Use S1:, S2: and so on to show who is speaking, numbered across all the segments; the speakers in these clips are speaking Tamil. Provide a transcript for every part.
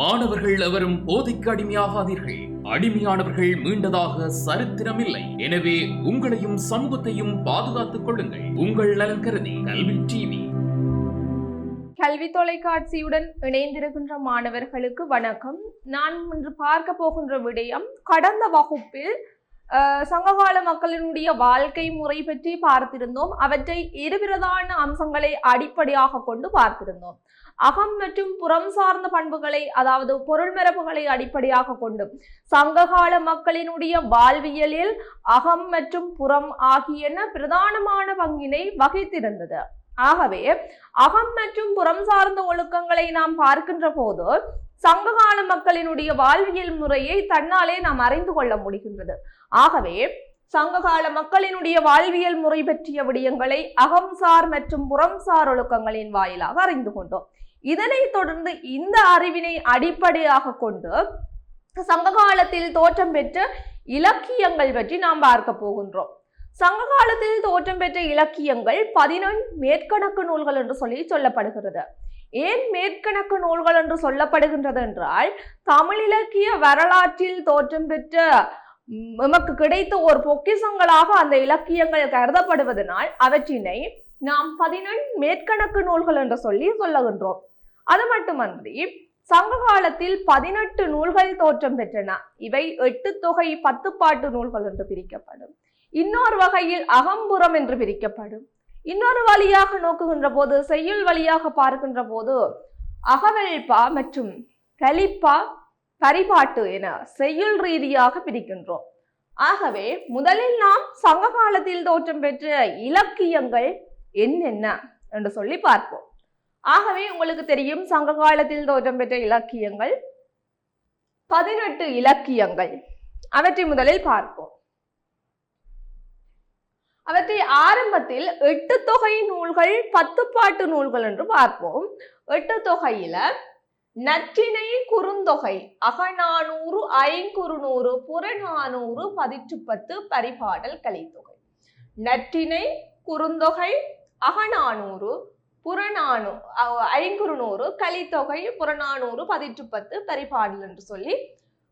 S1: மாணவர்கள் எவரும் போதைக்கு அடிமையாகாதீர்கள். அடிமையானவர்கள் மீண்டதாக சரித்திரமில்லை. எனவே உங்களையும் சமூகத்தையும் பாதுகாத்துக் கொள்ளுங்கள். உங்கள் நலன் கருதி கல்வி டிவி.
S2: கல்வி தொலைக்காட்சியுடன் இணைந்திருக்கின்ற மாணவர்களுக்கு வணக்கம். நான் இன்று பார்க்க போகின்ற விடயம் கடந்த வகுப்பில் அஹ், சங்ககால மக்களினுடைய வாழ்க்கை முறை பற்றி பார்த்திருந்தோம். அவற்றை இருபிரதான அம்சங்களை அடிப்படையாக கொண்டு பார்த்திருந்தோம். அகம் மற்றும் புறம் சார்ந்த பண்புகளை அதாவது பொருள்மரபுகளை அடிப்படையாக கொண்டு சங்ககால மக்களினுடைய வாழ்வியலில் அகம் மற்றும் புறம் ஆகியன பிரதானமான பங்கினை வகித்திருந்தது. ஆகவே அகம் மற்றும் புறம் சார்ந்த ஒழுக்கங்களை நாம் பார்க்கின்ற போது சங்ககால மக்களினுடைய வாழ்வியல் முறையை தன்னாலே நாம் அறிந்து கொள்ள முடிகின்றது. ஆகவே சங்ககால மக்களினுடைய வாழ்வியல் முறை பற்றிய விடயங்களை அகம்சார் மற்றும் புறம்சார் ஒழுக்கங்களின் வாயிலாக அறிந்து கொண்டோம். இதனைத் தொடர்ந்து இந்த அறிவினை அடிப்படையாக கொண்டு சங்ககாலத்தில் தோற்றம் பெற்ற இலக்கியங்கள் பற்றி நாம் பார்க்க போகின்றோம். சங்க காலத்தில் தோற்றம் பெற்ற இலக்கியங்கள் பதினெண் மேற்கணக்கு நூல்கள் என்று சொல்லி சொல்லப்படுகிறது. ஏன் மேற்கணக்கு நூல்கள் என்று சொல்லப்படுகின்றது என்றால் தமிழ் இலக்கிய வரலாற்றில் தோற்றம் பெற்ற நமக்கு கிடைத்த ஒரு பொக்கிஷங்களாக அந்த இலக்கியங்கள் கருதப்படுவதனால் அவற்றினை நாம் பதினெண் மேற்கணக்கு நூல்கள் என்று சொல்லி சொல்லுகின்றோம். அது மட்டுமன்றி சங்க காலத்தில் பதினெட்டு நூல்கள் தோற்றம் பெற்றன. இவை எட்டு தொகை பத்து பாட்டு நூல்கள் என்று பிரிக்கப்படும். இன்னொரு வகையில் அகம்புறம் என்று பிரிக்கப்படும். இன்னொரு வழியாக நோக்குகின்ற போது செய்யுள் வழியாக பார்க்கின்ற போது அகவெல்பா மற்றும் கலிப்பா பரிபாட்டு என செய்யுள் ரீதியாக பிரிக்கின்றோம். ஆகவே முதலில் நாம் சங்க காலத்தில் தோற்றம் பெற்ற இலக்கியங்கள் என்னென்ன? என்று சொல்லி பார்ப்போம். ஆகவே உங்களுக்கு தெரியும் சங்க காலத்தில் தோற்றம் பெற்ற இலக்கியங்கள். பதினெட்டு இலக்கியங்கள். அவற்றை முதலில் பார்ப்போம். அவற்றை ஆரம்பத்தில் எட்டு தொகை நூல்கள் பத்து பாட்டு நூல்கள் என்று பார்ப்போம். எட்டு தொகையில நற்றினை குறுந்தொகை அகநானூறு ஐங்குறுநூறு புறநானூறு பதிற்றுப்பத்து பரிபாடல் கலித்தொகை. நற்றினை குறுந்தொகை அகநானூறு புறநானூ ஐங்குறுநூறு கலித்தொகை புறநானூறு பதிற்றுப்பத்து பரிபாடல் என்று சொல்லி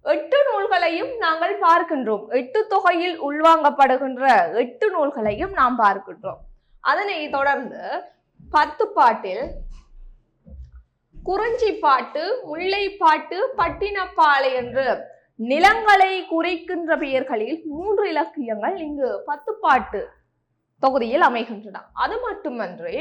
S2: எட்டு நூல்களையும் நாங்கள் பார்க்கின்றோம். எட்டு தொகையில் உள்வாங்கப்படுகின்ற எட்டு நூல்களையும் நாம் பார்க்கின்றோம். அதனை தொடர்ந்து பத்து பாட்டில் குறிஞ்சி பாட்டு முல்லைப்பாட்டு பட்டினப்பாலை என்று நிலங்களை குறைக்கின்ற பெயர்களில் மூன்று இலக்கியங்கள் இங்கு பத்து பாட்டு தொகுதியில் அமைகின்றன. அது மட்டுமன்றி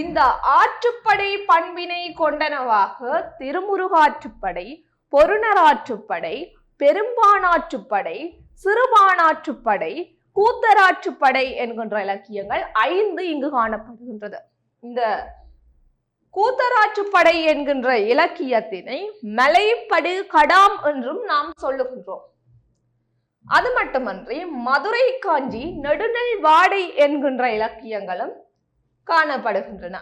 S2: இந்த ஆற்றுப்படை பண்பினை கொண்டனவாக திருமுருகாற்றுப்படை பொருணராற்றுப்படை பெரும்பானாற்றுப்படை சிறுபானாற்றுப்படை கூத்தராற்றுப்படை என்கின்ற இலக்கியங்கள் ஐந்து இங்கு காணப்படுகின்றது. இந்த கூத்தராற்றுப்படை என்கின்ற இலக்கியத்தினை மலைப்படு கடாம் என்றும் நாம் சொல்லுகின்றோம். அது மட்டுமன்றி மதுரை காஞ்சி நெடுநெல் வாடை என்கின்ற இலக்கியங்களும் காணப்படுகின்றன.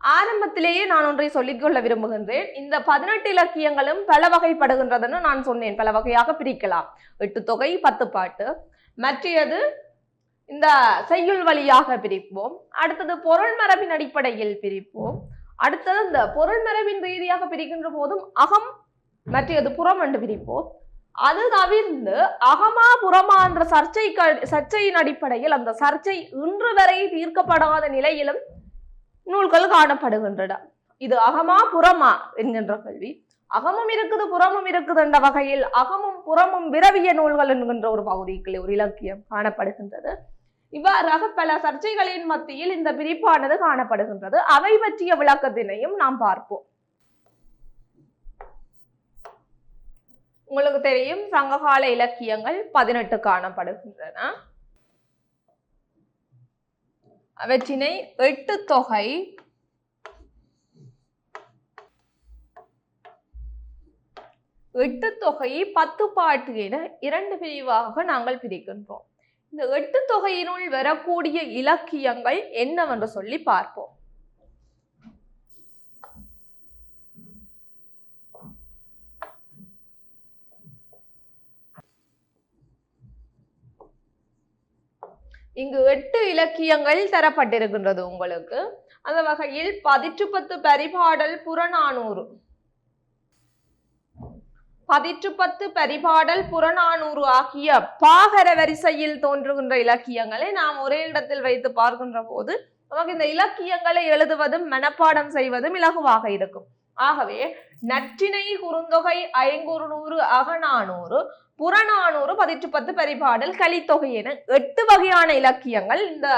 S2: ஆரம்பத்திலேயே நான் ஒன்றை சொல்லிக்கொள்ள விரும்புகின்றேன். இந்த பதினெட்டு இலக்கியங்களும் பல வகைப்படுகின்றதுன்னு நான் சொன்னேன். பல வகையாக பிரிக்கலாம். எட்டு தொகை பத்து பாட்டு. மற்றையது இந்த செய்யுள் வழியாக பிரிப்போம். அடுத்தது பொருள் மரபின் அடிப்படையில் பிரிப்போம். அடுத்தது இந்த பொருள் மரபின் ரீதியாக பிரிக்கின்ற போதும் அகம் மற்றையது புறம் என்று பிரிப்போம். அது தவிர்ந்து அகமா புறமா என்ற சர்ச்சை சர்ச்சையின் அடிப்படையில் அந்த சர்ச்சை இன்று வரை தீர்க்கப்படாத நிலையிலும் நூல்கள் காணப்படுகின்றன. இது அகமா புறமா என்கின்ற கல்வி அகமும் இருக்குது புறமும் இருக்குது என்ற வகையில் அகமும் புறமும் விரவிய நூல்கள் என்கின்ற ஒரு பகுதிக்குள்ளே ஒரு இலக்கியம் காணப்படுகின்றது. இவ்வாறாக பல சர்ச்சைகளின் மத்தியில் இந்த பிரிப்பானது காணப்படுகின்றது. அவை பற்றிய விளக்கத்தினையும் நாம் பார்ப்போம். உங்களுக்கு தெரியும் சங்ககால இலக்கியங்கள் பதினெட்டு காணப்படுகின்றன. அவற்றினை எட்டு தொகை எட்டு தொகையை பத்து பாட்டு என இரண்டு பிரிவாக நாங்கள் பிரிக்கின்றோம். இந்த எட்டு தொகையினுள் வரக்கூடிய இலக்கியங்கள் என்னவென்று சொல்லி பார்ப்போம். இங்கு எட்டு இலக்கியங்கள் தரப்பட்டிருக்கின்றது உங்களுக்கு. அந்த வகையில் பதிற்று பத்து பரிபாடல் புறநானூறு. பதிற்று பத்து பரிபாடல் புறநானூறு ஆகிய பாகர வரிசையில் தோன்றுகின்ற இலக்கியங்களை நாம் ஒரே இடத்தில் வைத்து பார்க்கின்ற போது நமக்கு இந்த இலக்கியங்களை எழுதுவதும் மனப்பாடம் செய்வதும் இலகுவாக இருக்கும். ஆகவே நற்றினை குறுந்தொகை ஐங்குறுநூறு அகநானூறு புறநானூறு பதிற்று பத்து பரிபாடல் கலித்தொகை என எட்டு வகையான இலக்கியங்கள் இந்த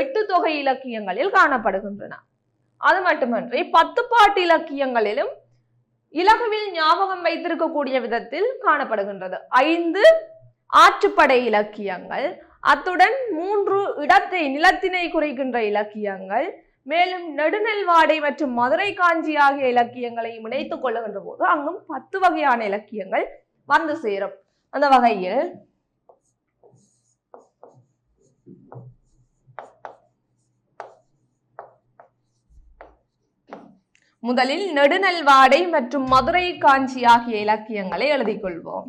S2: எட்டு தொகை இலக்கியங்களில் காணப்படுகின்றன. அது மட்டுமன்றி பத்து பாட்டு இலக்கியங்களிலும் இலகுவில் ஞாபகம் வைத்திருக்கக்கூடிய விதத்தில் காணப்படுகின்றது. ஐந்து ஆற்றுப்படை இலக்கியங்கள் அத்துடன் மூன்று இடத்தை நிலத்தினை குறைக்கின்ற இலக்கியங்கள் மேலும் நெடுநெல்வாடை மற்றும் மதுரை காஞ்சி ஆகிய இலக்கியங்களையும் இணைத்துக் கொள்ளுகின்ற போது அங்கும் பத்து வகையான இலக்கியங்கள் வந்து சேரும். அந்த வகையில் முதலில் நெடுநெல்வாடை மற்றும் மதுரை காஞ்சி ஆகிய இலக்கியங்களை எழுதிக் கொள்வோம்.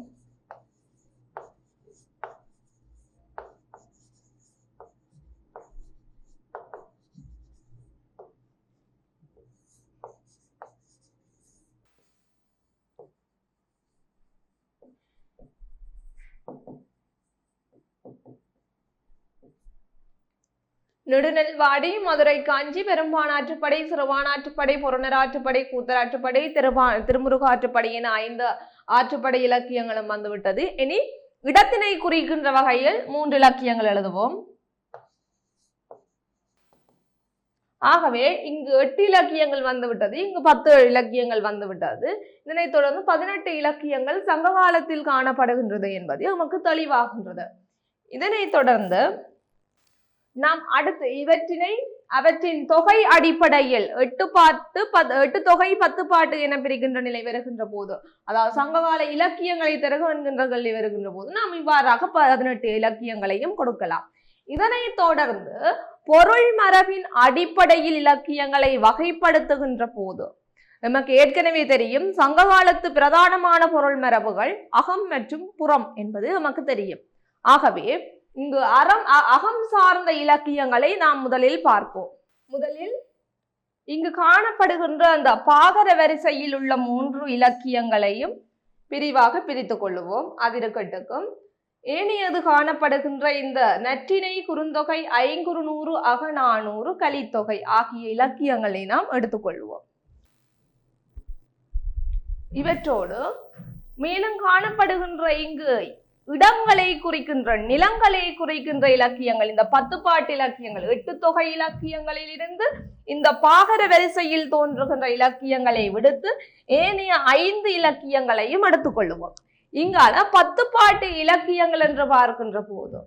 S2: நெடுநெல்வாடி மதுரை காஞ்சி பெரும்பானாற்றுப்படை சிறுவானாற்றுப்படை புறநராற்றுப்படை கூத்தராற்றுப்படை திருவா திருமுருகாற்றுப்படை என ஐந்து ஆற்றுப்படை இலக்கியங்களும் வந்துவிட்டது. இனி இடத்தினை குறிக்கின்ற வகையில் மூன்று இலக்கியங்கள் எழுதுவோம். ஆகவே இங்கு எட்டு இலக்கியங்கள் வந்துவிட்டது. இங்கு பத்து இலக்கியங்கள் வந்துவிட்டது. இதனைத் தொடர்ந்து பதினெட்டு இலக்கியங்கள் சங்க காலத்தில் காணப்படுகின்றது என்பது நமக்கு தெளிவாகின்றது. இதனைத் தொடர்ந்து நாம் அடுத்து இவற்றினை அவற்றின் தொகை அடிப்படையில் எட்டு பாட்டு பத் எட்டு தொகை பத்து பாட்டு என பிரிக்கின்ற நிலை வருகின்ற போது அதாவது சங்ககால இலக்கியங்களை திறகு என்கின்ற கல்வி வருகின்ற போது நாம் இவ்வாறாக பதினெட்டு இலக்கியங்களையும் கொடுக்கலாம். இதனைத் தொடர்ந்து பொருள் மரபின் அடிப்படையில் இலக்கியங்களை வகைப்படுத்துகின்ற போது நமக்கு ஏற்கனவே தெரியும் சங்ககாலத்து பிரதானமான பொருள் மரபுகள் அகம் மற்றும் புறம் என்பது நமக்கு தெரியும். ஆகவே இங்கு அறம் அகம் சார்ந்த இலக்கியங்களை நாம் முதலில் பார்ப்போம். முதலில் இங்கு காணப்படுகின்ற அந்த பாகர வரிசையில் உள்ள மூன்று இலக்கியங்களையும் பிரிவாக பிரித்துக் கொள்ளுவோம். அதிருக்கட்டுக்கும் ஏனையது காணப்படுகின்ற இந்த நற்றினை குறுந்தொகை ஐங்குறுநூறு அகநானூறு கலித்தொகை ஆகிய இலக்கியங்களை நாம் எடுத்துக்கொள்வோம் இவற்றோடு மேலும் காணப்படுகின்ற இங்கு இடங்களை குறிக்கின்ற நிலங்களை குறிக்கின்ற இலக்கியங்கள் இந்த பத்து பாட்டு இலக்கியங்கள் எட்டு தொகை இலக்கியங்களில் இருந்து இந்த பாகர வரிசையில் தோன்றுகின்ற இலக்கியங்களை விடுத்து ஏனைய ஐந்து இலக்கியங்களையும் எடுத்துக்கொள்ளுவோம். இங்கால பத்து பாட்டு இலக்கியங்கள் என்று பார்க்கின்ற போது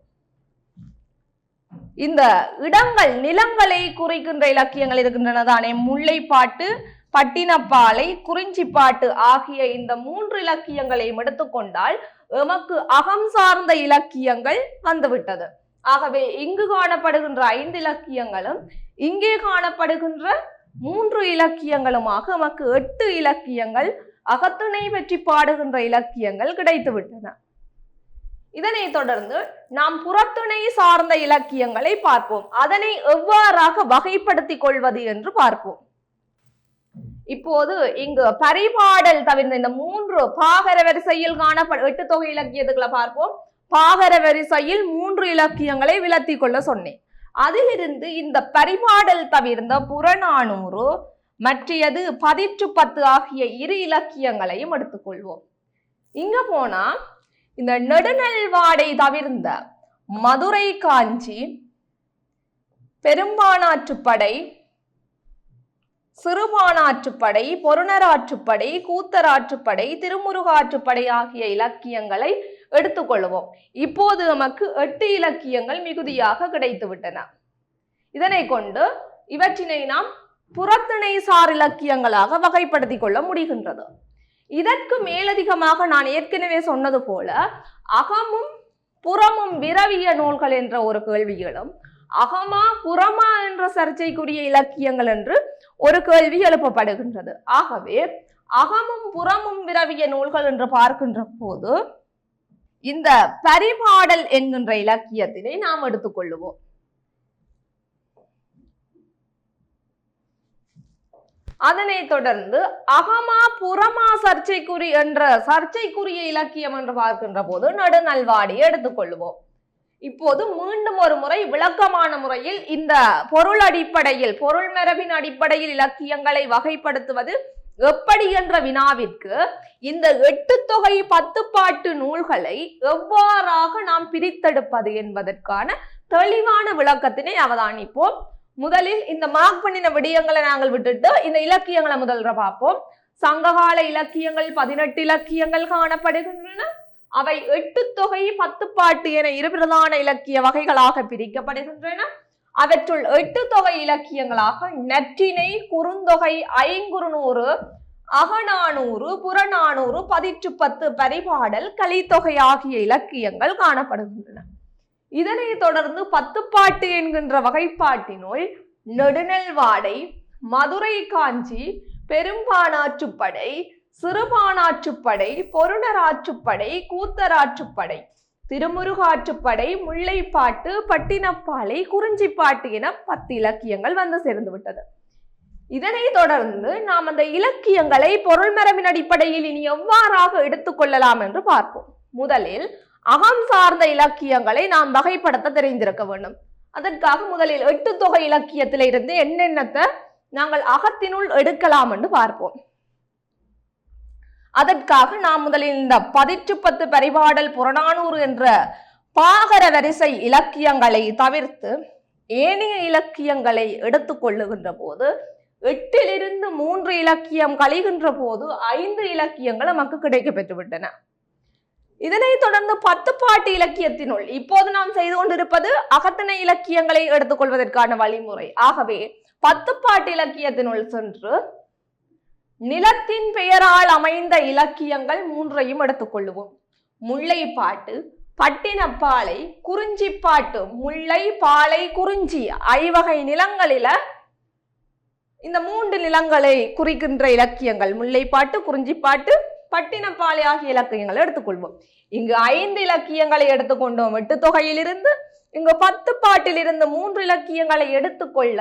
S2: இந்த இடங்கள் நிலங்களை குறிக்கின்ற இலக்கியங்கள் இருக்கின்றன தானே. முல்லைப்பாட்டு பட்டினப்பாலை குறிஞ்சிப்பாட்டு ஆகிய இந்த மூன்று இலக்கியங்களையும் எடுத்துக்கொண்டால் எமக்கு அகம் சார்ந்த இலக்கியங்கள் வந்துவிட்டது. ஆகவே இங்கு காணப்படுகின்ற ஐந்து இலக்கியங்களும் இங்கே காணப்படுகின்ற மூன்று இலக்கியங்களுமாக நமக்கு எட்டு இலக்கியங்கள் அகத்திணை பற்றி பாடுகின்ற இலக்கியங்கள் கிடைத்துவிட்டன. இதனை இதனைத் தொடர்ந்து நாம் புறத்துணை சார்ந்த இலக்கியங்களை பார்ப்போம். அதனை எவ்வாறாக வகைப்படுத்திக் கொள்வது என்று பார்ப்போம். இப்போது இங்கு பரிபாடல் தவிர்ந்த இந்த மூன்று பாகர வரிசையில் காணப்பட எட்டு தொகை இலக்கியத்துக்களை பார்ப்போம். பாகர வரிசையில் மூன்று இலக்கியங்களை விலத்தி கொள்ள சொன்னேன். அதிலிருந்து இந்த பரிபாடல் தவிர்ந்த புறநானூறு மற்றையது பதிற்று பத்து ஆகிய இரு இலக்கியங்களையும் எடுத்துக்கொள்வோம். இங்க போனா இந்த நெடுநல்வாடை தவிர்ந்த மதுரை காஞ்சி பெரும்பானாற்றுப்படை சிறுபானாற்றுப்படை பொருணராற்றுப்படை கூத்தராற்றுப்படை திருமுருகாற்றுப்படை ஆகிய இலக்கியங்களை எடுத்துக்கொள்வோம் இப்போது நமக்கு எட்டு இலக்கியங்கள் மிகுதியாக கிடைத்துவிட்டன. இதனை கொண்டு இவற்றினை நாம் புறத்திணை சார் இலக்கியங்களாக வகைப்படுத்திக் கொள்ள முடிகின்றது. இதற்கு மேலதிகமாக நான் ஏற்கனவே சொன்னது போல அகமும் புறமும் விரவிய நூல்கள் என்ற ஒரு கேள்விகளும் அகமா புறமா என்ற சர்ச்சைக்குரிய இலக்கியங்கள் என்று ஒரு கேள்வி எழுப்பப்படுகின்றது. ஆகவே அகமும் புறமும் விரவிய நூல்கள் என்று பார்க்கின்ற போது இந்த பரிபாடல் என்கின்ற இலக்கியத்தினை நாம் எடுத்துக்கொள்ளுவோம். அதனைத் தொடர்ந்து அகமா புறமா சர்ச்சைக்குறி என்ற சர்ச்சைக்குரிய இலக்கியம் என்று பார்க்கின்ற போது நடுநல்வாடியை எடுத்துக்கொள்வோம் இப்போது மீண்டும் ஒரு முறை விளக்கமான முறையில் இந்த பொருள் அடிப்படையில் பொருள் மரபின் அடிப்படையில் இலக்கியங்களை வகைப்படுத்துவது எப்படி என்ற வினாவிற்கு இந்த எட்டு தொகை பத்து பாட்டு நூல்களை எவ்வாறாக நாம் பிரித்தெடுப்பது என்பதற்கான தெளிவான விளக்கத்தினை அவதானிப்போம். முதலில் இந்த மார்க் பண்ணின விடயங்களை நாங்கள் விட்டுட்டு இந்த இலக்கியங்களை முதல்ல பார்ப்போம். சங்ககால இலக்கியங்கள் பதினெட்டு இலக்கியங்கள் காணப்படுகின்றன. அவை எட்டு தொகை பத்து பாட்டு என இரு பிரதான இலக்கிய வகைகளாக பிரிக்கப்படுகின்றன. அவற்றுள் எட்டு தொகை இலக்கியங்களாக நற்றினை குறுந்தொகை ஐங்குறுநூறு அகநானூறு புறநானூறு பதிற்று பத்து பரிபாடல் கலித்தொகை ஆகிய இலக்கியங்கள் காணப்படுகின்றன. இதனைத் தொடர்ந்து பத்துப்பாட்டு என்கின்ற வகைப்பாட்டினுள் நெடுநெல்வாடை மதுரை காஞ்சி பெரும்பானாற்றுப்படை சிறுபானாற்றுப்படை பொருணராற்றுப்படை கூத்தராற்றுப்படை திருமுருகாற்றுப்படை முல்லைப்பாட்டு பட்டினப்பாலை குறிஞ்சிப்பாட்டு என பத்து இலக்கியங்கள் வந்து சேர்ந்து விட்டது. இதனைத் தொடர்ந்து நாம் அந்த இலக்கியங்களை பொருள்மரபின் அடிப்படையில் இனி எவ்வாறாக எடுத்துக்கொள்ளலாம் என்று பார்ப்போம். முதலில் அகம் சார்ந்த இலக்கியங்களை நாம் வகைப்படுத்த தெரிந்திருக்க வேண்டும். அதற்காக முதலில் எட்டு தொகை இலக்கியத்திலிருந்து என்னென்னத்தை நாங்கள் அகத்தினுள் எடுக்கலாம் என்று பார்ப்போம். அதற்காக நாம் முதலில் இந்த பதிற்று பத்து பரிபாடல் புறநானூறு என்ற பாகர வரிசை இலக்கியங்களை தவிர்த்து ஏனைய இலக்கியங்களை எடுத்துக்கொள்ளுகின்ற போது எட்டிலிருந்து மூன்று இலக்கியம் கழிகின்ற போது ஐந்து இலக்கியங்கள் நமக்கு கிடைக்க பெற்றுவிட்டன. இதனைத் தொடர்ந்து பத்து பாட்டு இலக்கியத்தினுள் இப்போது நாம் செய்து கொண்டிருப்பது அகத்தனை இலக்கியங்களை எடுத்துக்கொள்வதற்கான வழிமுறை. ஆகவே பத்து பாட்டு இலக்கியத்தினுள் சென்று நிலத்தின் பெயரால் அமைந்த இலக்கியங்கள் மூன்றையும் எடுத்துக்கொள்ளுவோம். முல்லைப்பாட்டு பட்டினப்பாலை குறிஞ்சிப்பாட்டு முல்லை பாலை குறிஞ்சி ஐவகை நிலங்களில இந்த மூன்று நிலங்களை குறிக்கின்ற இலக்கியங்கள் முல்லைப்பாட்டு குறிஞ்சிப்பாட்டு பட்டினப்பாலை ஆகிய இலக்கியங்களை எடுத்துக்கொள்வோம். இங்கு ஐந்து இலக்கியங்களை எடுத்துக்கொண்டோம். எட்டு தொகையிலிருந்து இங்கு பத்து பாட்டிலிருந்து மூன்று இலக்கியங்களை எடுத்துக்கொள்ள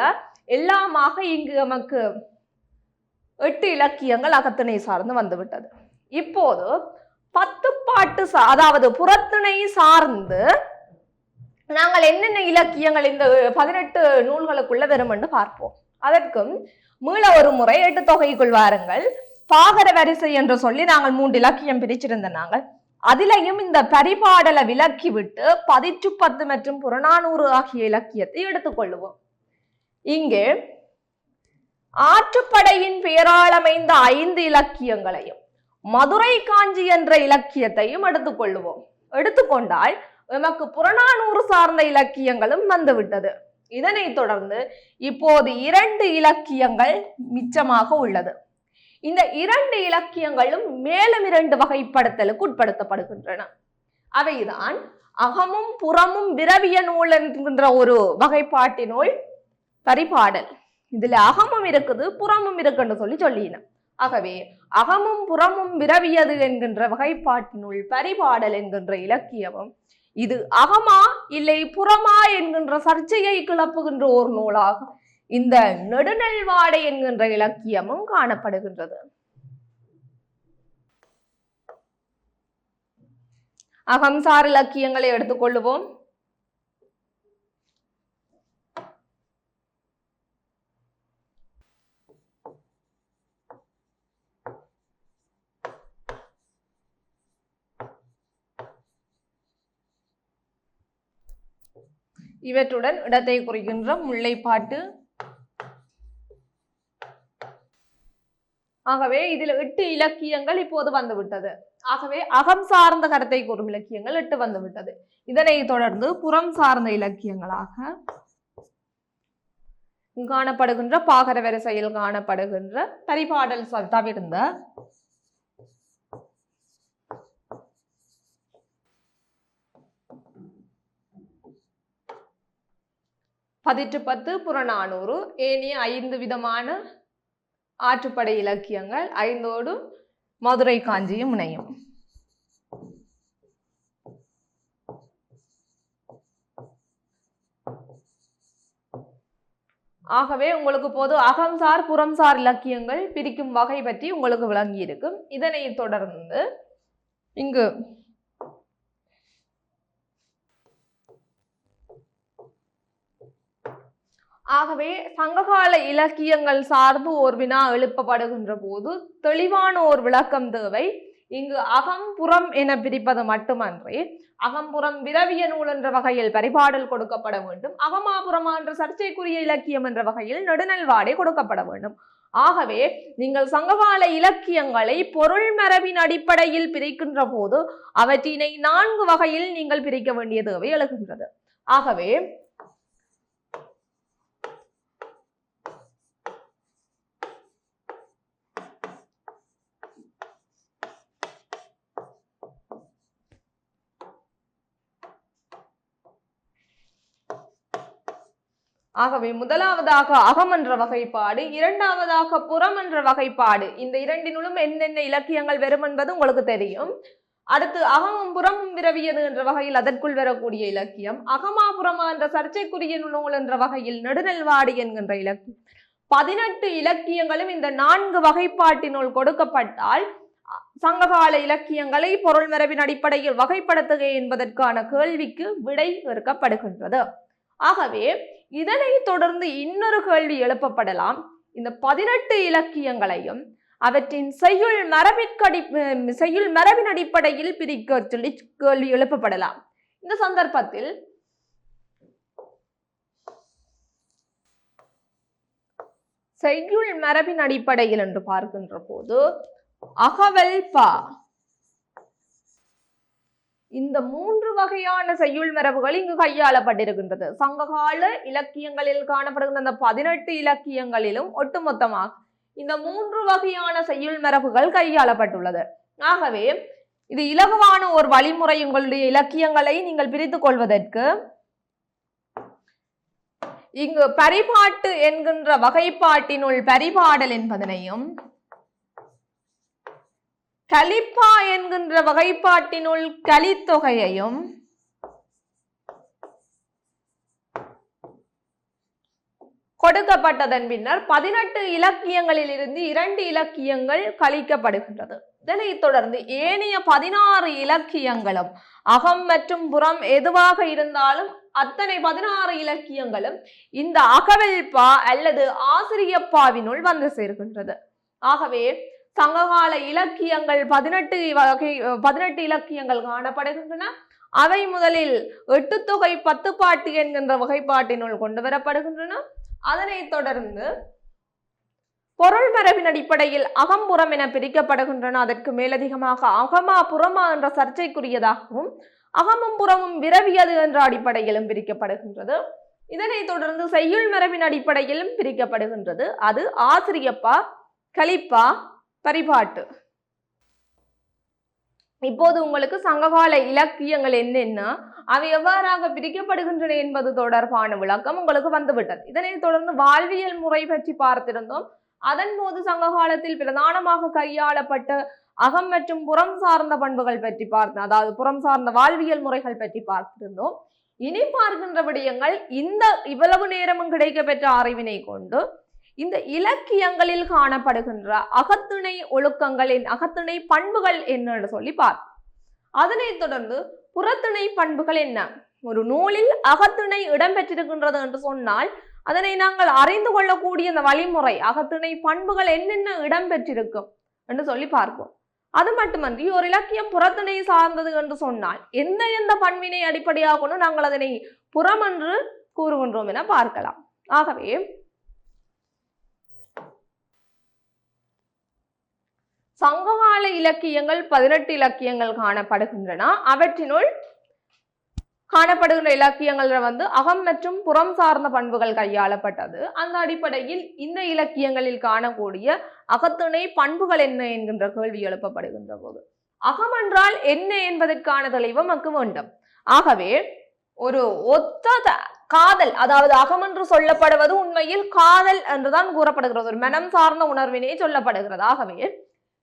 S2: எல்லாமாக இங்கு நமக்கு எட்டு இலக்கியங்கள் அகத்திணை சார்ந்து வந்துவிட்டது. இப்போது பத்து பாட்டு சா அதாவது புறத்திணை சார்ந்து நாங்கள் என்னென்ன இலக்கியங்கள் இந்த பதினெட்டு நூல்களுக்குள்ள வரும் என்று பார்ப்போம். அதற்கும் மீள ஒரு முறை எட்டு தொகைக்குள் வாருங்கள். பாகர வரிசை என்று சொல்லி நாங்கள் மூன்று இலக்கியம் பிரிச்சிருந்த நாங்கள். அதிலையும் இந்த பரிபாடலை விலக்கி விட்டு பதிற்று பத்து மற்றும் புறநானூறு ஆகிய இலக்கியத்தை எடுத்துக்கொள்ளுவோம் இங்கே ஆற்றுப்படையின் பெயரால் அமைந்த ஐந்து இலக்கியங்களையும் மதுரை காஞ்சி என்ற இலக்கியத்தையும் எடுத்துக்கொள்வோம் எடுத்துக்கொண்டால் நமக்கு புறநானூறு சார்ந்த இலக்கியங்களும் வந்துவிட்டது. இதனைத் தொடர்ந்து இப்போது இரண்டு இலக்கியங்கள் மிச்சமாக உள்ளது. இந்த இரண்டு இலக்கியங்களும் மேலும் இரண்டு வகைப்படுத்தலுக்கு உட்படுத்தப்படுகின்றன. அவைதான் அகமும் புறமும் விரவிய நூல் என்கின்ற ஒரு வகைப்பாட்டினுள் பரிபாடல். இதுல அகமும் இருக்குது புறமும் இருக்குன்னு சொல்லி சொல்லினோம் ஆகவே அகமும் புறமும் விரவியது என்கின்ற வகைப்பாட்டினுள் பரிபாடல் என்கின்ற இலக்கியமும் இது அகமா இல்லை புறமா என்கின்ற சர்ச்சையை கிளப்புகின்ற ஒரு நூலாக இந்த நெடுநல்வாடை என்கின்ற இலக்கியமும் காணப்படுகின்றது. அகம்சார் இலக்கியங்களை எடுத்துக்கொள்ளுவோம் இவற்றுடன் இடத்தை குறிக்கின்ற முல்லைப்பாட்டு. ஆகவே இதில் எட்டு இலக்கியங்கள் இப்போது வந்துவிட்டது. ஆகவே அகம் சார்ந்த கருத்தை கூறும் இலக்கியங்கள் எட்டு வந்துவிட்டது. இதனை தொடர்ந்து புறம் சார்ந்த இலக்கியங்களாக காணப்படுகின்ற பாகர வரிசையில் காணப்படுகின்ற பரிபாடல் தவிர்ந்த பதிற்று பத்து புறநானூறு. ஏனைய ஐந்து விதமான ஆற்றுப்படை இலக்கியங்கள் ஐந்தோடு மதுரை காஞ்சியும் இணையும். ஆகவே உங்களுக்கு பொது அகம்சார் புறம்சார் இலக்கியங்கள் பிரிக்கும் வகை பற்றி உங்களுக்கு விளங்கி இருக்கும் இதனை தொடர்ந்து இங்கு ஆகவே சங்ககால இலக்கியங்கள் சார்ந்து ஓர் வினா எழுப்பப்படுகின்ற போது தெளிவான ஓர் விளக்கம் தேவை. இங்கு அகம்புறம் என பிரிப்பது மட்டுமன்றி அகம்புறம் விரவிய நூல் என்ற வகையில் பரிபாடல் கொடுக்கப்பட வேண்டும். அகமாபுரம் என்ற சர்ச்சைக்குரிய இலக்கியம் என்ற வகையில் நெடுநல்வாடை கொடுக்கப்பட வேண்டும். ஆகவே நீங்கள் சங்ககால இலக்கியங்களை பொருள் மரபின் அடிப்படையில் பிரிக்கின்ற போது அவற்றினை நான்கு வகையில் நீங்கள் பிரிக்க வேண்டிய தேவை எழுகின்றது. ஆகவே ஆகவே முதலாவதாக அகம் என்ற வகைப்பாடு இரண்டாவதாக புறம் என்ற வகைப்பாடு. இந்த இரண்டினுளும் என்னென்ன இலக்கியங்கள் வரும் என்பது உங்களுக்கு தெரியும். அடுத்து அகமும் புறமும் விரவியது என்ற வகையில் அதற்குள் வரக்கூடிய இலக்கியம் அகமாபுரமா என்ற சர்ச்சைக்குரிய நூல் என்ற வகையில் நெடுநெல்வாடி என்கின்ற இலக்கியம். பதினெட்டு இலக்கியங்களும் இந்த நான்கு வகைப்பாட்டினுள் கொடுக்கப்பட்டால் சங்ககால இலக்கியங்களை பொருள் மரபின் அடிப்படையில் வகைப்படுத்துக என்பதற்கான கேள்விக்கு விடை இருக்கப்படுகின்றது ஆகவே இதனை தொடர்ந்து இன்னொரு கேள்வி எழுப்பப்படலாம். இந்த பதினெட்டு இலக்கியங்களையும் அவற்றின் செய்யுள் மரபிற்கடி செய்யுள் மரபின் அடிப்படையில் பிரிக்க சொல்லி கேள்வி எழுப்பப்படலாம். இந்த சந்தர்ப்பத்தில் செய்யுள் மரபின் அடிப்படையில் என்று பார்க்கின்ற போது அகவல் பா. இந்த மூன்று வகையான செய்யுள் மரபுகள் இங்கு கையாளப்பட்டிருக்கின்றது. சங்ககால இலக்கியங்களில் காணப்படுகின்ற அந்த பதினெட்டு இலக்கியங்களிலும் ஒட்டுமொத்தமாக இந்த மூன்று வகையான செய்யுள் மரபுகள் கையாளப்பட்டுள்ளது. ஆகவே இது இலகுவான ஒரு வழிமுறை உங்களுடைய இலக்கியங்களை நீங்கள் பிரித்துக் கொள்வதற்கு இங்கு பரிபாட்டு என்கின்ற வகைப்பாட்டினுள் பரிபாடல் என்பதனையும் கலிப்பா என்கின்ற வகைப்பாட்டினுள் கலித்தொகையையும் கொடுக்கப்பட்டதன் பின்னர் பதினெட்டு இலக்கியங்களில் இருந்து இரண்டு இலக்கியங்கள் கழிக்கப்படுகின்றது. இதனைத் தொடர்ந்து ஏனைய பதினாறு இலக்கியங்களும் அகம் மற்றும் புறம் எதுவாக இருந்தாலும் அத்தனை பதினாறு இலக்கியங்களும் இந்த அகவல்பா அல்லது ஆசிரியப்பாவினுள் வந்து சேர்கின்றது. ஆகவே சங்ககால இலக்கியங்கள் பதினெட்டு வகை பதினெட்டு இலக்கியங்கள் காணப்படுகின்றன. அவை முதலில் எட்டு தொகை பத்து பாட்டு என்கின்ற வகைப்பாட்டினுள் கொண்டு வரப்படுகின்றன. அதனைத் தொடர்ந்து பொருள் மரபின் அடிப்படையில் அகம்புறம் என பிரிக்கப்படுகின்றன. அதற்கு மேலதிகமாக அகமா புறமா என்ற சர்ச்சைக்குரியதாகவும் அகமும் புறமும் விரவியது என்ற அடிப்படையிலும் பிரிக்கப்படுகின்றது. இதனைத் தொடர்ந்து செய்யுள் மரபின் அடிப்படையிலும் பிரிக்கப்படுகின்றது. அது ஆசிரியப்பா கலிப்பா பரிபாட்டு. இப்போது உங்களுக்கு சங்ககால இலக்கியங்கள் என்னென்ன? அவை எவ்வாறாக பிரிக்கப்படுகின்றன என்பது தொடர்பான விளக்கம் உங்களுக்கு வந்துவிட்டது. இதனைத் தொடர்ந்து வாழ்வியல் முறை பற்றி பார்த்திருந்தோம். அதன் போது சங்ககாலத்தில் பிரதானமாக கையாளப்பட்ட அகம் மற்றும் புறம் சார்ந்த பண்புகள் பற்றி பார்த்தோம் அதாவது புறம் சார்ந்த வாழ்வியல் முறைகள் பற்றி பார்த்திருந்தோம். இனி பார்க்கின்ற விடயங்கள் இந்த இவ்வளவு நேரமும் கிடைக்க பெற்ற அறிவினை கொண்டு இந்த இலக்கியங்களில் காணப்படுகின்ற அகத்துணை ஒழுக்கங்களின் அகத்துணை பண்புகள் என்னன்னு சொல்லி பார்ப்போம் அதனைத் தொடர்ந்து புறத்துணை பண்புகள் என்ன? ஒரு நூலில் அகத்துணை இடம்பெற்றிருக்கின்றது என்று சொன்னால் அதனை நாங்கள் அறிந்து கொள்ளக்கூடிய அந்த வழிமுறை அகத்துணை பண்புகள் என்னென்ன இடம்பெற்றிருக்கும் என்று சொல்லி பார்ப்போம். அது மட்டுமன்றி ஒரு இலக்கியம் புறத்திணை சார்ந்தது என்று சொன்னால் எந்த எந்த பண்பினை அடிப்படையாகணும் நாங்கள் அதனை புறம் என்று கூறுகின்றோம் என பார்க்கலாம். ஆகவே சங்ககால இலக்கியங்கள் பதினெட்டு இலக்கியங்கள் காணப்படுகின்றன. அவற்றினுள் காணப்படுகின்ற இலக்கியங்கள்ல வந்து அகம் மற்றும் புறம் சார்ந்த பண்புகள் கையாளப்பட்டது. அந்த அடிப்படையில் இந்த இலக்கியங்களில் காணக்கூடிய அகத்துணை பண்புகள் என்ன என்கின்ற கேள்வி எழுப்பப்படுகின்ற போது அகம் என்றால் என்ன என்பதற்கான தெளிவு நமக்கு வேண்டும். ஆகவே ஒரு ஒத்த காதல் அதாவது அகம் என்று சொல்லப்படுவது உண்மையில் காதல் என்றுதான் கூறப்படுகிறது. ஒரு மனம் சார்ந்த உணர்வினை சொல்லப்படுகிறது. ஆகவே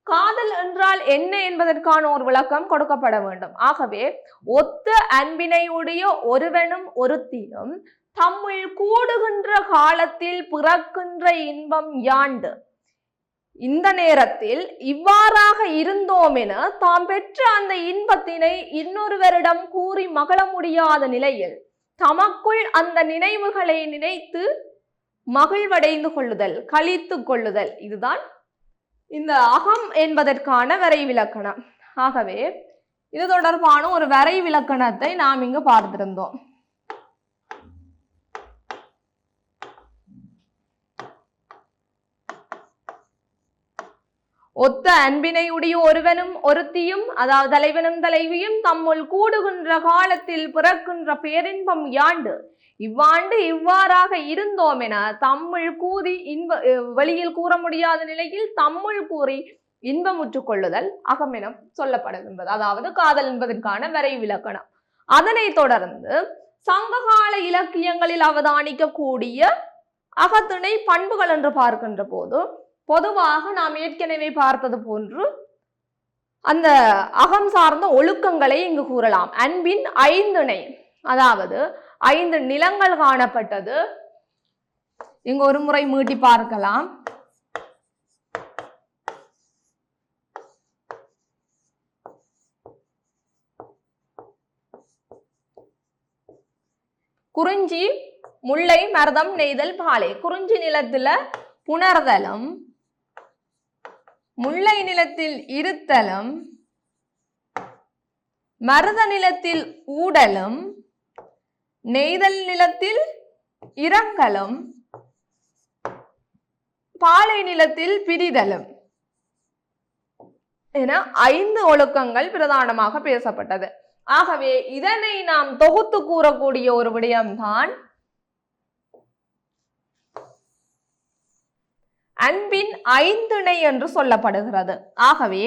S2: காதல் என்றால் என்ன என்பதற்கான ஒரு விளக்கம் கொடுக்கப்பட வேண்டும். ஆகவே ஒத்த அன்பினையுடைய ஒருவனும் ஒருத்தியும் தம்முள் கூடுகின்ற காலத்தில் பிறக்கின்ற இன்பம் யாண்டு? இந்த நேரத்தில் இவ்வாறாக இருந்தோம் என தாம் பெற்ற அந்த இன்பத்தினை இன்னொருவரிடம் கூறி மகள முடியாத நிலையில் தமக்குள் அந்த நினைவுகளை நினைத்து மகிழ்வடைந்து கொள்ளுதல் கழித்து கொள்ளுதல் இதுதான் இந்த அகம் என்பதற்கான வரைவிலக்கணம் ஆகவே இது தொடர்பான ஒரு வரைவிலக்கணத்தை நாம் இங்கு பார்த்திருந்தோம். ஒத்த அன்பினையுடைய ஒருவனும் ஒருத்தியும் அதாவது தலைவனும் தலைவியும் தம்முள் கூடுகின்ற காலத்தில் பிறக்கின்ற பேரின்பம் யாண்டு? இவ்வாண்டு இவ்வாறாக இருந்தோம் என தம்மிழ் கூறி இன்ப வெளியில் கூற முடியாத நிலையில் தம்மிழ் கூறி இன்பமுற்று கொள்ளுதல் அகம் சொல்லப்படுகின்றது. அதாவது காதல் என்பதற்கான வரைவிலக்கணம். அதனைத் தொடர்ந்து சங்ககால இலக்கியங்களில் அவதானிக்கக்கூடிய அகத்திணை பண்புகள் என்று பார்க்கின்ற போது பொதுவாக நாம் ஏற்கனவே பார்த்தது போன்று அந்த அகம் சார்ந்த ஒழுக்கங்களை இங்கு கூறலாம். அன்பின் ஐந்திணை அதாவது ஐந்து நிலங்கள் காணப்பட்டது. இங்கு ஒரு முறை மீட்டி பார்க்கலாம். குறிஞ்சி முல்லை மருதம் நெய்தல் பாலை. குறிஞ்சி நிலத்துல புணர்தலும் முல்லை நிலத்தில் இருத்தலும் மருத நிலத்தில் ஊடலும் நெய்தல் நிலத்தில் இரங்கலும் பாலை நிலத்தில் பிரிதலும் என ஐந்து ஒழுக்கங்கள் பிரதானமாக பேசப்பட்டது. ஆகவே இதனை நாம் தொகுத்து கூறக்கூடிய ஒரு விடயம்தான் அன்பின் ஐந்திணை என்று சொல்லப்படுகிறது. ஆகவே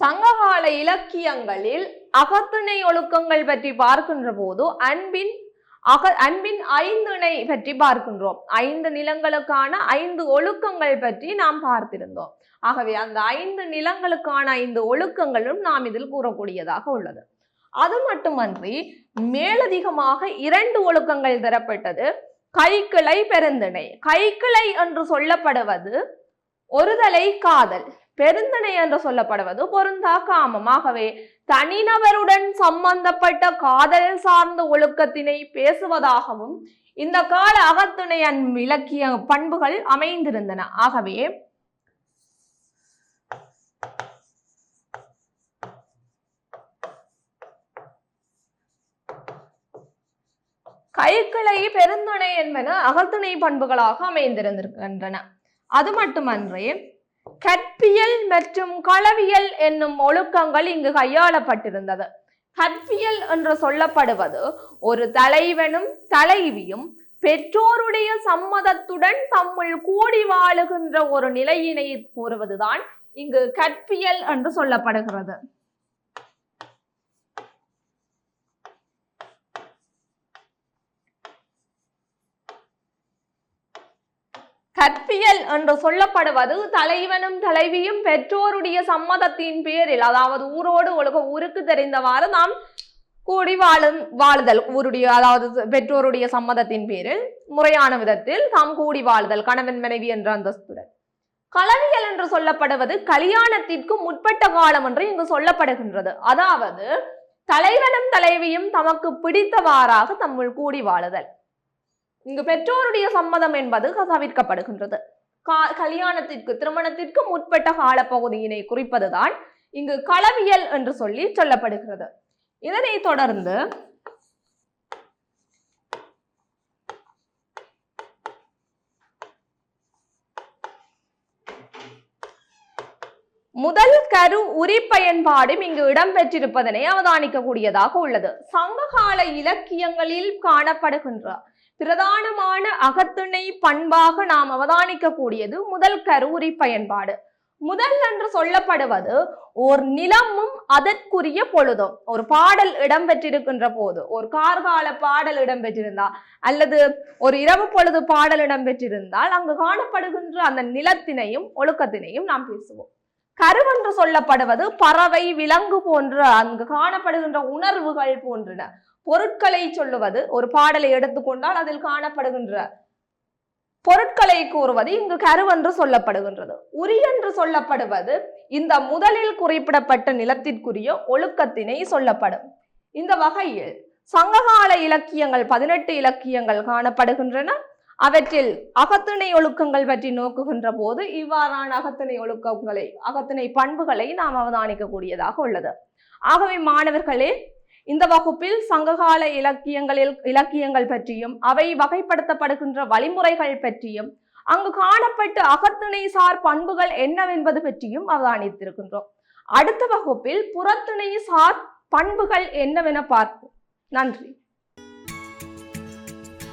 S2: சங்ககால இலக்கியங்களில் அகத்துணை ஒழுக்கங்கள் பற்றி பார்க்கின்ற போது அன்பின் அக அன்பின் ஐந்துணை பற்றி பார்க்கின்றோம். ஐந்து நிலங்களுக்கான ஐந்து ஒழுக்கங்கள் பற்றி நாம் பார்த்திருந்தோம். ஆகவே அந்த ஐந்து நிலங்களுக்கான ஐந்து ஒழுக்கங்களும் நாம் இதில் கூறக்கூடியதாக உள்ளது. அது மட்டுமன்றி மேலதிகமாக இரண்டு ஒழுக்கங்கள் தரப்பட்டது. கைக்கிளை பெருந்திணை. கைக்கிளை என்று சொல்லப்படுவது ஒருதலை காதல். பெருந்தனை என்று சொல்லப்படுவது பொருந்தா காமமாகவே தனிநபருடன் சம்பந்தப்பட்ட காதல் சார்ந்த ஒழுக்கத்தினை பேசுவதாகவும் இந்த கால அகத்துணை இலக்கிய பண்புகள் அமைந்திருந்தன. ஆகவே கைக்கிளை பெருந்துணை என்பன அகத்துணை பண்புகளாக அமைந்திருந்திருக்கின்றன. அது மட்டுமன்றி கற்பியல் மற்றும் களவியல் என்னும் ஒழுக்கங்கள் இங்கு கையாளப்பட்டிருந்தது. கற்பியல் என்று சொல்லப்படுவது ஒரு தலைவனும் தலைவியும் பெற்றோருடைய சம்மதத்துடன் தம்முள் கூடி வாழுகின்ற ஒரு நிலையினை கூறுவதுதான் இங்கு கற்பியல் என்று சொல்லப்படுகிறது. கற்பியல் என்று சொல்லப்படுவது தலைவனும் தலைவியும் பெற்றோருடைய சம்மதத்தின் பேரில் அதாவது ஊரோடு ஒழுக ஊருக்கு தெரிந்தவாறு நாம் கூடி வாழும் வாழுதல் ஊருடைய அதாவது பெற்றோருடைய சம்மதத்தின் பேரில் முறையான விதத்தில் தாம் கூடி வாழுதல் கணவன் மனைவி என்ற அந்தஸ்துடன். களவியல் என்று சொல்லப்படுவது கல்யாணத்திற்கு முற்பட்ட காலம் என்று இங்கு சொல்லப்படுகின்றது. அதாவது தலைவனும் தலைவியும் தமக்கு பிடித்தவாறாக தம்முள் கூடி வாழுதல். இங்கு பெற்றோருடைய சம்மதம் என்பது தவிர்க்கப்படுகின்றது கல்யாணத்திற்கு திருமணத்திற்கு முற்பட்ட காலப்பகுதியினை குறிப்பதுதான் இங்கு களவியல் என்று சொல்லி சொல்லப்படுகிறது. இதனை தொடர்ந்து முதல் கரு உரி பயன்பாடும் இங்கு இடம்பெற்றிருப்பதனை அவதானிக்கக்கூடியதாக உள்ளது. சங்ககால இலக்கியங்களில் காணப்படுகின்ற பிரதானமான அகத்துணை பண்பாக நாம் அவதானிக்கக்கூடியது முதல் கரு பயன்பாடு. முதல் என்று சொல்லப்படுவது ஒரு நிலமும் அதற்குரிய பொழுதும். ஒரு பாடல் இடம்பெற்றிருக்கின்ற போது ஒரு கார்கால பாடல் இடம்பெற்றிருந்தால் அல்லது ஒரு இரவு பொழுது பாடல் இடம்பெற்றிருந்தால் அங்கு காணப்படுகின்ற அந்த நிலத்தினையும் ஒழுக்கத்தினையும் நாம் பேசுவோம். கருவென்று சொல்லப்படுவது பறவை விலங்கு போன்ற அங்கு காணப்படுகின்ற உணர்வுகள் போன்றன. பொருட்களை சொல்லுவது ஒரு பாடலை எடுத்துக்கொண்டால் அதில் காணப்படுகின்ற பொருட்களை கூறுவது இங்கு கருவென்று சொல்லப்படுகின்றது. உரி என்று சொல்லப்படுவது இந்த முதலில் குறிப்பிடப்பட்ட நிலத்திற்குரிய ஒழுக்கத்தினை சொல்லப்படும். இந்த வகையில் சங்ககால இலக்கியங்கள் பதினெட்டு இலக்கியங்கள் காணப்படுகின்றன. அவற்றில் அகத்திணை ஒழுக்கங்கள் பற்றி நோக்குகின்ற போது இவ்வாறான அகத்திணை ஒழுக்கங்களை அகத்திணை பண்புகளை நாம் அவதானிக்கக்கூடியதாக உள்ளது. ஆகவே மாணவர்களே இந்த வகுப்பில் சங்ககால இலக்கியங்களில் இலக்கியங்கள் பற்றியும் அவை வகைப்படுத்தப்படுகின்ற வழிமுறைகள் பற்றியும் அங்கு காணப்பட்டு அகத்திணை சார் பண்புகள் என்னவென்பது பற்றியும் அவதானித்திருக்கின்றோம். அடுத்த வகுப்பில் புறத்திணை சார் பண்புகள் என்னவென பார்ப்போம். நன்றி.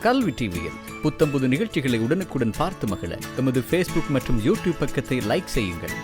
S3: கல்வி டிவியில் புத்தம்புது நிகழ்ச்சிகளை உடனுக்குடன் பார்த்து மகிழ எமது ஃபேஸ்புக் மற்றும் யூடியூப் பக்கத்தை லைக் செய்யுங்கள்.